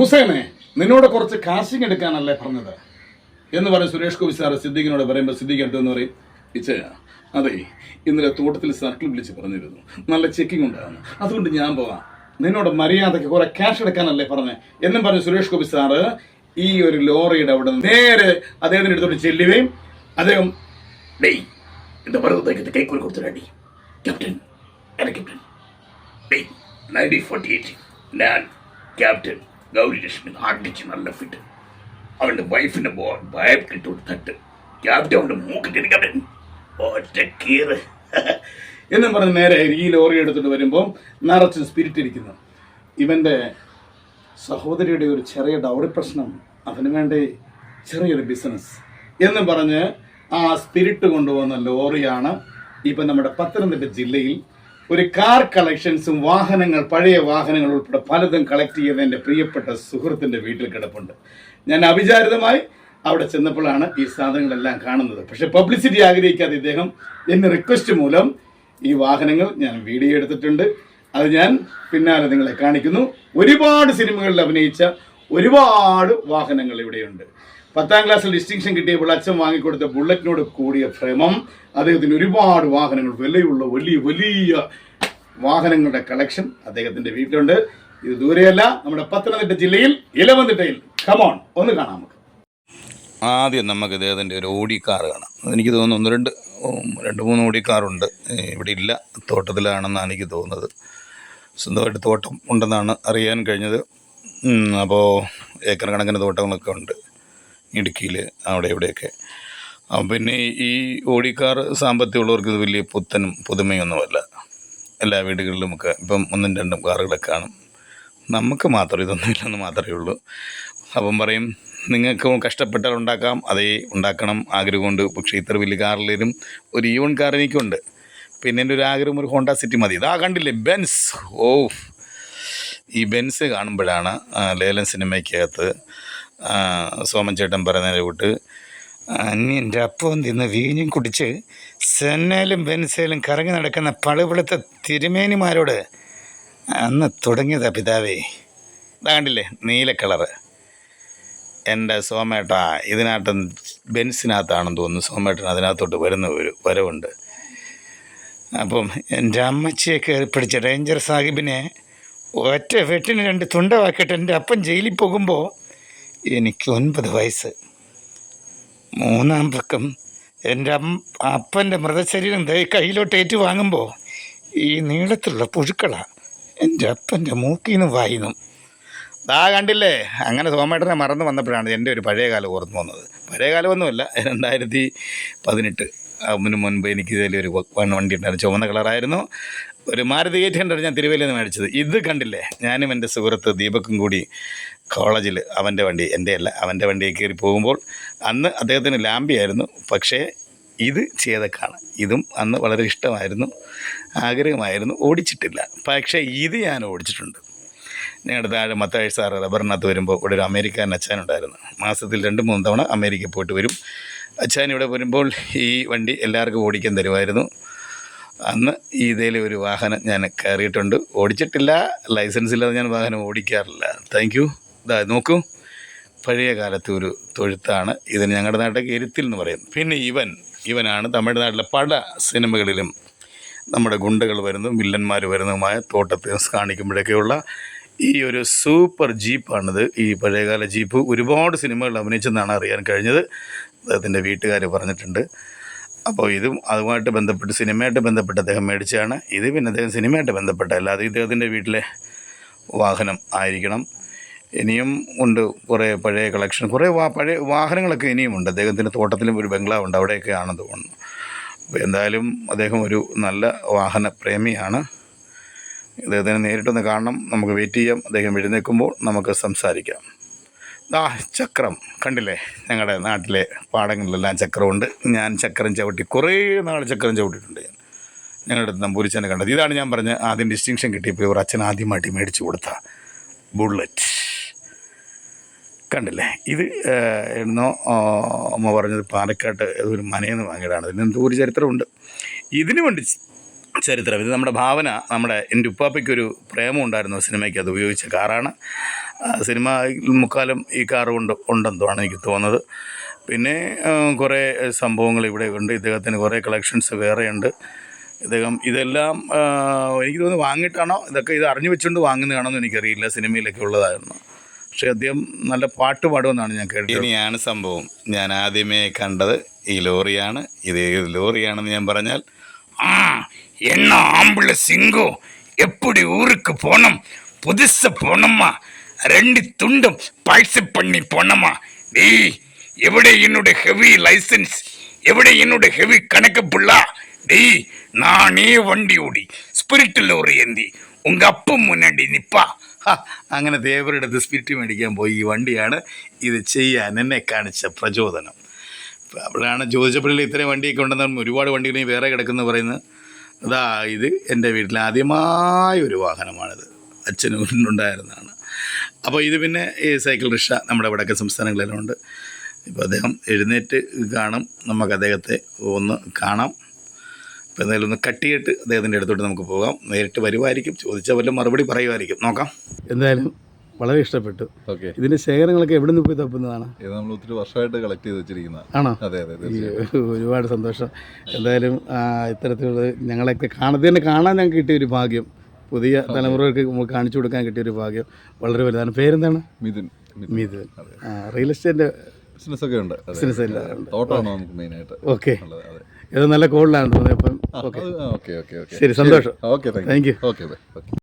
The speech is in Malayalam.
ഹുസൈനെ നിന്നോട് കുറച്ച് കാശിങ് എടുക്കാനല്ലേ പറഞ്ഞത് എന്ന് പറഞ്ഞ് സുരേഷ് ഗോപി സാറ് സിദ്ദീഖിനോട് പറയുമ്പോൾ സിദ്ദീഖ് എന്തെന്ന് പറയും ഇച്ച അതെ ഇന്നലെ തോട്ടത്തിൽ സർക്കിൾ വിളിച്ച് പറഞ്ഞിരുന്നു നല്ല ചെക്കിംഗ് ഉണ്ടാകുന്നു അതുകൊണ്ട് ഞാൻ പോവാം നിന്നോട് മര്യാദയ്ക്ക് കുറെ ക്യാഷ് എടുക്കാനല്ലേ പറഞ്ഞേ എന്നും പറഞ്ഞ് സുരേഷ് ഗോപി സാറ് ഈ ഒരു ലോറിയുടെ അവിടെ നിന്ന് നേരെ അദ്ദേഹത്തിന്റെ അടുത്തോട്ട് ചെല്ലുകയും അദ്ദേഹം ഡേയ് இந்த பருவத்துக்கு கை குறி கொடுத்துடாடி கேப்டன் என்ன கேப்டன் டேய் நைன்டீன் ஃபார்ட்டி எயிட் ഞാൻ ക്യാപ്റ്റൻ Gauri Lakshmi നല്ല ഫിറ്റ് അവന്റെ വൈഫിന്റെ ബോ ഭയപ്പെട്ട് ഒരു തട്ട്. ക്യാപ്റ്റൻ അവന്റെ മൂക്കിട്ട് ക്യാപ്റ്റൻ ഒറ്റ കീറ്. എന്നും പറഞ്ഞ് നേരെ ഈ ലോറി എടുത്തിട്ട് വരുമ്പോൾ നിറച്ച് സ്പിരിറ്റ് ഇരിക്കുന്നു. ഇവന്റെ സഹോദരിയുടെ ഒരു ചെറിയ ഡൗറി പ്രശ്നം അതിനു വേണ്ടി ചെറിയൊരു ബിസിനസ് എന്ന് പറഞ്ഞ് ആ സ്പിരിറ്റ് കൊണ്ടുപോകുന്ന ലോറിയാണ് ഇപ്പം നമ്മുടെ പത്തനംതിട്ട ജില്ലയിൽ ഒരു കാർ കളക്ഷൻസും വാഹനങ്ങൾ പഴയ വാഹനങ്ങൾ ഉൾപ്പെടെ പലതും കളക്ട് ചെയ്ത് എന്റെ പ്രിയപ്പെട്ട സുഹൃത്തിന്റെ വീട്ടിൽ കിടപ്പുണ്ട്. ഞാൻ അവിചാരിതമായി അവിടെ ചെന്നപ്പോഴാണ് ഈ സാധനങ്ങളെല്ലാം കാണുന്നത്. പക്ഷെ പബ്ലിസിറ്റി ആഗ്രഹിക്കാതെ ഇദ്ദേഹം എന്നെ റിക്വസ്റ്റ് മൂലം ഈ വാഹനങ്ങൾ ഞാൻ വീഡിയോ എടുത്തിട്ടുണ്ട്. അത് ഞാൻ പിന്നാലെ നിങ്ങളെ കാണിക്കുന്നു. ഒരുപാട് സിനിമകളിൽ അഭിനയിച്ച ഒരുപാട് വാഹനങ്ങൾ ഇവിടെയുണ്ട്. പത്താം ക്ലാസ്സിൽ ഡിസ്റ്റിങ്ഷൻ കിട്ടിയപ്പോൾ അച്ഛൻ വാങ്ങിക്കൊടുത്ത ബുള്ളറ്റിനോട് കൂടിയ ഭ്രമം. അദ്ദേഹത്തിന് ഒരുപാട് വാഹനങ്ങൾ വിലയുള്ള വലിയ വലിയ വാഹനങ്ങളുടെ കളക്ഷൻ അദ്ദേഹത്തിന്റെ വീട്ടിലുണ്ട്. ഇത് ദൂരെയല്ല നമ്മുടെ പത്തനംതിട്ട ജില്ലയിൽ ഇലവന്തിട്ടയിൽ കമോൺ ഒന്ന് കാണാം നമുക്ക്. ആദ്യം നമുക്ക് ഇദ്ദേഹത്തിന്റെ ഒരു ഓടി കാർ കാണാം. എനിക്ക് തോന്നുന്നു ഒന്ന് രണ്ട് രണ്ട് മൂന്ന് ഓടി കാറുണ്ട് ഇവിടെ ഇല്ല തോട്ടത്തിലാണെന്നാണ് എനിക്ക് തോന്നുന്നത്. സ്വന്തമായിട്ട് തോട്ടം ഉണ്ടെന്നാണ് അറിയാൻ കഴിഞ്ഞത്. അപ്പോൾ ഏക്കർ കണക്കിന് തോട്ടങ്ങളൊക്കെ ഉണ്ട്. ഇടുക്കിയിൽ അവിടെ ഇവിടെയൊക്കെ. പിന്നെ ഈ ഓടിക്കാർ സാമ്പത്തികമുള്ളവർക്ക് ഇത് വലിയ പുത്തനും പുതുമയൊന്നുമല്ല. എല്ലാ വീടുകളിലും ഒക്കെ ഇപ്പം ഒന്നും രണ്ടും കാറുകളൊക്കെ കാണും. നമുക്ക് മാത്രം ഇതൊന്നുമില്ലെന്ന് മാത്രമേ ഉള്ളൂ. അപ്പം പറയും നിങ്ങൾക്ക് കഷ്ടപ്പെട്ടാൽ ഉണ്ടാക്കാം അതേ ഉണ്ടാക്കണം ആഗ്രഹമുണ്ട്. പക്ഷേ ഇത്ര വലിയ കാറിലും ഒരു ഈവൺ കാർ എനിക്കുണ്ട്. പിന്നെ എന്റെ ഒരു ആഗ്രഹം ഒരു ഹോണ്ട സിറ്റി മതി. ഇതാ കണ്ടില്ലേ ബെൻസ്. ഓ ഈ ബെൻസ് കാണുമ്പോഴാണ് ലേലൻ ലേലം സിനിമയ്ക്കകത്ത് സോമൻ ചേട്ടൻ പറയുന്നതിനെ വിട്ട്. അന്യന്റെ അപ്പം തിന്ന് വീഞ്ഞും കുടിച്ച് സെന്നയിലും ബെൻസയിലും കറങ്ങി നടക്കുന്ന പളുപിളുത്ത തിരുമേനിമാരോട് അന്ന് തുടങ്ങിയതാ പിതാവേ. കണ്ടില്ലേ നീല കളറ്. എന്റെ സോമേട്ട ഇതിനകത്ത് ബെൻസിനകത്താണെന്ന് തോന്നുന്നു. സോമേട്ടൻ അതിനകത്തോട്ട് വരുന്ന ഒരു വരവുണ്ട്. അപ്പം എന്റെ അമ്മച്ചിയെ കയറി പിടിച്ച റേഞ്ചർ സാഹിബിനെ ഒറ്റ വെട്ടിന് രണ്ട് തുണ്ടവാക്കിയിട്ട് എന്റെ അപ്പൻ ജയിലിൽ പോകുമ്പോൾ എനിക്ക് ഒൻപത് വയസ്സ്. മൂന്നാം പക്കം എന്റെ അപ്പന്റെ മൃതശരീരം കയ്യിലോട്ട് ഏറ്റു വാങ്ങുമ്പോൾ ഈ നീളത്തിലുള്ള പുഴുക്കളാണ് എന്റെ അപ്പന്റെ മൂക്കിൽ നിന്ന് വായിന്നും. ദാ കണ്ടില്ലേ? അങ്ങനെ സോമേട്ടനെ മറന്നു വന്നപ്പോഴാണ് എന്റെ ഒരു പഴയ കാലം ഓർമ്മ വന്നത്. പഴയ കാലമൊന്നുമല്ല രണ്ടായിരത്തി പതിനെട്ട്. അതിന് മുൻപ് എനിക്ക് ഇതിലൊരു വണ്ടി ഉണ്ടായിരുന്നു. ചുവന്ന കളറായിരുന്നു. ഒരു മാരുതി എയ്റ്റ് ഹൺഡ്രഡ് ഞാൻ തിരുവല്ലയിൽ നിന്ന് മേടിച്ചത്. ഇത് കണ്ടില്ലേ? ഞാനും എന്റെ സുഹൃത്ത് ദീപക്കും കൂടി കോളേജിൽ അവന്റെ വണ്ടി എന്റെ അല്ല അവന്റെ വണ്ടിയിൽ കയറി പോകുമ്പോൾ അന്ന് അദ്ദേഹത്തിന് ലാമ്പിയായിരുന്നു. പക്ഷേ ഇത് ചേതക്കാണ് ഇതും അന്ന് വളരെ ഇഷ്ടമായിരുന്നു ആഗ്രഹമായിരുന്നു ഓടിച്ചിട്ടില്ല. പക്ഷേ ഇത് ഞാൻ ഓടിച്ചിട്ടുണ്ട്. ഞങ്ങളുടെ താഴെ മത്താഴ് സാറ് റബ്ബറിനകത്ത് വരുമ്പോൾ ഇവിടെ ഒരു അമേരിക്കൻ അച്ഛനുണ്ടായിരുന്നു മാസത്തിൽ രണ്ട് മൂന്ന് തവണ അമേരിക്ക പോയിട്ട് വരും. അച്ഛൻ ഇവിടെ വരുമ്പോൾ ഈ വണ്ടി എല്ലാവർക്കും ഓടിക്കാൻ തരുമായിരുന്നു. അന്ന് ഈ ഇതേലെ ഒരു വാഹനം ഞാൻ കയറിയിട്ടുണ്ട്. ഓടിച്ചിട്ടില്ല. ലൈസൻസ് ഇല്ലാതെ ഞാൻ വാഹനം ഓടിക്കാറില്ല. താങ്ക് യു ഇതാ നോക്കൂ. പഴയ കാലത്ത് ഒരു തൊഴുത്താണ്. ഇതിന് ഞങ്ങളുടെ നാട്ടിലേക്ക് എരുത്തിൽ എന്ന് പറയും. പിന്നെ ഇവൻ ഇവനാണ് തമിഴ്നാട്ടിലെ പല സിനിമകളിലും നമ്മുടെ ഗുണ്ടകൾ വരുന്നതും വില്ലന്മാർ വരുന്നതുമായ തോട്ടത്തെ കാണിക്കുമ്പോഴൊക്കെയുള്ള ഈ ഒരു സൂപ്പർ ജീപ്പാണിത്. ഈ പഴയകാല ജീപ്പ് ഒരുപാട് സിനിമകളിൽ അഭിനയിച്ചെന്നാണ് അറിയാൻ കഴിഞ്ഞത്. അദ്ദേഹത്തിന്റെ വീട്ടുകാർ പറഞ്ഞിട്ടുണ്ട്. അപ്പോൾ ഇതും അതുമായിട്ട് ബന്ധപ്പെട്ട് സിനിമയായിട്ട് ബന്ധപ്പെട്ട് അദ്ദേഹം മേടിച്ചതാണ്. ഇത് പിന്നെ അദ്ദേഹം സിനിമയായിട്ട് ബന്ധപ്പെട്ട അല്ലാതെ ഇദ്ദേഹത്തിന്റെ വീട്ടിലെ വാഹനം ആയിരിക്കണം. ഇനിയും ഉണ്ട് കുറേ പഴയ കളക്ഷൻ കുറേ വാ പഴയ വാഹനങ്ങളൊക്കെ ഇനിയും ഉണ്ട്. അദ്ദേഹത്തിന്റെ തോട്ടത്തിലും ഒരു ബംഗ്ലാവ് ഉണ്ട് അവിടെയൊക്കെ ആണെന്ന് തോന്നുന്നു. അപ്പോൾ എന്തായാലും അദ്ദേഹം ഒരു നല്ല വാഹന പ്രേമിയാണ്. അദ്ദേഹത്തിനെ നേരിട്ടൊന്ന് കാണണം നമുക്ക് വെയിറ്റ് ചെയ്യാം. അദ്ദേഹം എഴുന്നേൽക്കുമ്പോൾ നമുക്ക് സംസാരിക്കാം. ആ ചക്രം. കണ്ടില്ലേ? ഞങ്ങളുടെ നാട്ടിലെ പാടങ്ങളിലെല്ലാം ചക്രമുണ്ട്. ഞാൻ ചക്രം ചവിട്ടി കുറേ നാൾ ചക്രം ചവിട്ടിയിട്ടുണ്ട് ഞാൻ. ഞങ്ങളുടെ നമ്പൂരിച്ചനെ കണ്ടത്. ഇതാണ് ഞാൻ പറഞ്ഞ ആദ്യം ഡിസ്റ്റിങ്ഷൻ കിട്ടിയപ്പോൾ ഇവർ അച്ഛൻ ആദ്യമായിട്ട് മേടിച്ചു കൊടുത്ത ബുള്ളറ്റ് കണ്ടില്ലേ? ഇത് എന്നോ അമ്മ പറഞ്ഞത് പാലക്കാട്ട് ഒരു മനയെന്ന് വാങ്ങിയതാണ്. ഇതിന് എന്തോ ഒരു ചരിത്രമുണ്ട്. ഇതിനു വേണ്ടി ചരിത്രം. ഇത് നമ്മുടെ ഭാവന നമ്മുടെ എന്റെ ഉപ്പാപ്പയ്ക്കൊരു പ്രേമം ഉണ്ടായിരുന്നു സിനിമയ്ക്ക് അത് ഉപയോഗിച്ച കാറാണ്. സിനിമ മുക്കാലം ഈ കാറ് കൊണ്ട് ഉണ്ടെന്നാണ് എനിക്ക് തോന്നുന്നത്. പിന്നെ കുറേ സംഭവങ്ങൾ ഇവിടെ ഉണ്ട്. ഇദ്ദേഹത്തിന് കുറേ കളക്ഷൻസ് വേറെയുണ്ട് ഇദ്ദേഹം ഇതെല്ലാം എനിക്ക് തോന്നുന്നു വാങ്ങിയിട്ടാണോ? ഇതൊക്കെ ഇത് അറിഞ്ഞു വെച്ചുകൊണ്ട് വാങ്ങുന്നതാണോ എന്ന് എനിക്കറിയില്ല. സിനിമയിലൊക്കെ ഉള്ളതായിരുന്നു. പക്ഷെ അദ്ദേഹം നല്ല പാട്ട് പാടുമെന്നാണ് ഞാൻ കേട്ടത് ഇനിയാണ് സംഭവം. ഞാൻ ആദ്യമേ കണ്ടത് ഈ ലോറിയാണ്. ഇത് ലോറിയാണെന്ന് ഞാൻ പറഞ്ഞാൽ ആ എണ്ണ ആമ്പിൾ സിംഗോ എപ്പടി ഊർക്ക് പോണം? പുതുസ പോണമ്മ. ரெண்டு துண்டும் பழசு பண்ணி போனமா? நீ எവിടെ என்னோட ஹெவி லைசன்ஸ் எവിടെ என்னோட ஹெவி கணக்கு புள்ளா? நீ நானே வண்டி ஓடி സ്പിരിറ്റ് ലോറി ஏந்தி ഉങ്ക அப்பும் முன்னாடி നിപ്പാ അങ്ങനെ ദേവരുടെ അടുത്ത് സ്പിരിറ്റ് മേടിക്കാൻ പോയി. ഈ വണ്ടിയാണ് ഇത് ചെയ്യാൻ എന്നെ കാണിച്ച പ്രചോദനം. അപ്പോഴാണ് ജ്യോതിഷപ്പള്ളിയിൽ ഇത്രയും വണ്ടിയൊക്കെ ഉണ്ടെന്ന് ഒരുപാട് വണ്ടികളും വേറെ കിടക്കുന്നു പറയുന്നത്? അതാ ഇത് എന്റെ വീട്ടിലെ ആദ്യമായ ഒരു വാഹനമാണിത്. അച്ഛനും ഉണ്ടായിരുന്നതാണ് അപ്പോൾ ഇത് പിന്നെ ഈ സൈക്കിൾ റിക്ഷ നമ്മുടെ വടക്കൻ സംസ്ഥാനങ്ങളിലെല്ലാം ഉണ്ട്. ഇപ്പോൾ അദ്ദേഹം എഴുന്നേറ്റ് കാണും. നമുക്ക് അദ്ദേഹത്തെ ഒന്ന് കാണാം. ഇപ്പോൾ എന്തായാലും ഒന്ന് കട്ടിയിട്ട് ചെയ്തിട്ട് അദ്ദേഹത്തിന്റെ അടുത്തോട്ട് നമുക്ക് പോകാം. നേരിട്ട് വരുമായിരിക്കും ചോദിച്ചാൽ വല്ല മറുപടി പറയുമായിരിക്കും നോക്കാം. എന്തായാലും വളരെ ഇഷ്ടപ്പെട്ടു. ഓക്കെ. ഇതിന്റെ ശേഖരങ്ങളൊക്കെ എവിടെ നിന്ന് പോയി തപ്പുന്നതാണ്? ഇത് നമ്മൾ ഒത്തിരി വർഷമായിട്ട് കളക്ട് ചെയ്ത് വെച്ചിരിക്കുന്നതാണ്. ആണോ? അതെ അതെ ഒരുപാട് സന്തോഷം. എന്തായാലും ഇത്തരത്തിലുള്ള ഞങ്ങളെയൊക്കെ കാണാൻ തന്നെ കാണാൻ ഞങ്ങൾക്ക് കിട്ടിയ ഒരു ഭാഗ്യം. പുതിയ തലമുറകൾക്ക് നമ്മൾ കാണിച്ചു കൊടുക്കാൻ കിട്ടിയ ഒരു ഭാഗ്യം വളരെ വലുതാണ്. പേരെന്താണ്? Mithun. Mithun. Real estate business ഒക്കെ ഉണ്ട്. ബിസിനസ് തോട്ടമാണ് നമുക്ക് മെയിൻ ആയിട്ട് ഓക്കെ. ഇത് നല്ല കോളിലാണ് ആ, ഓക്കെ. ഓക്കെ ഓക്കെ ശരി സന്തോഷം. Okay thank you. Okay bye okay.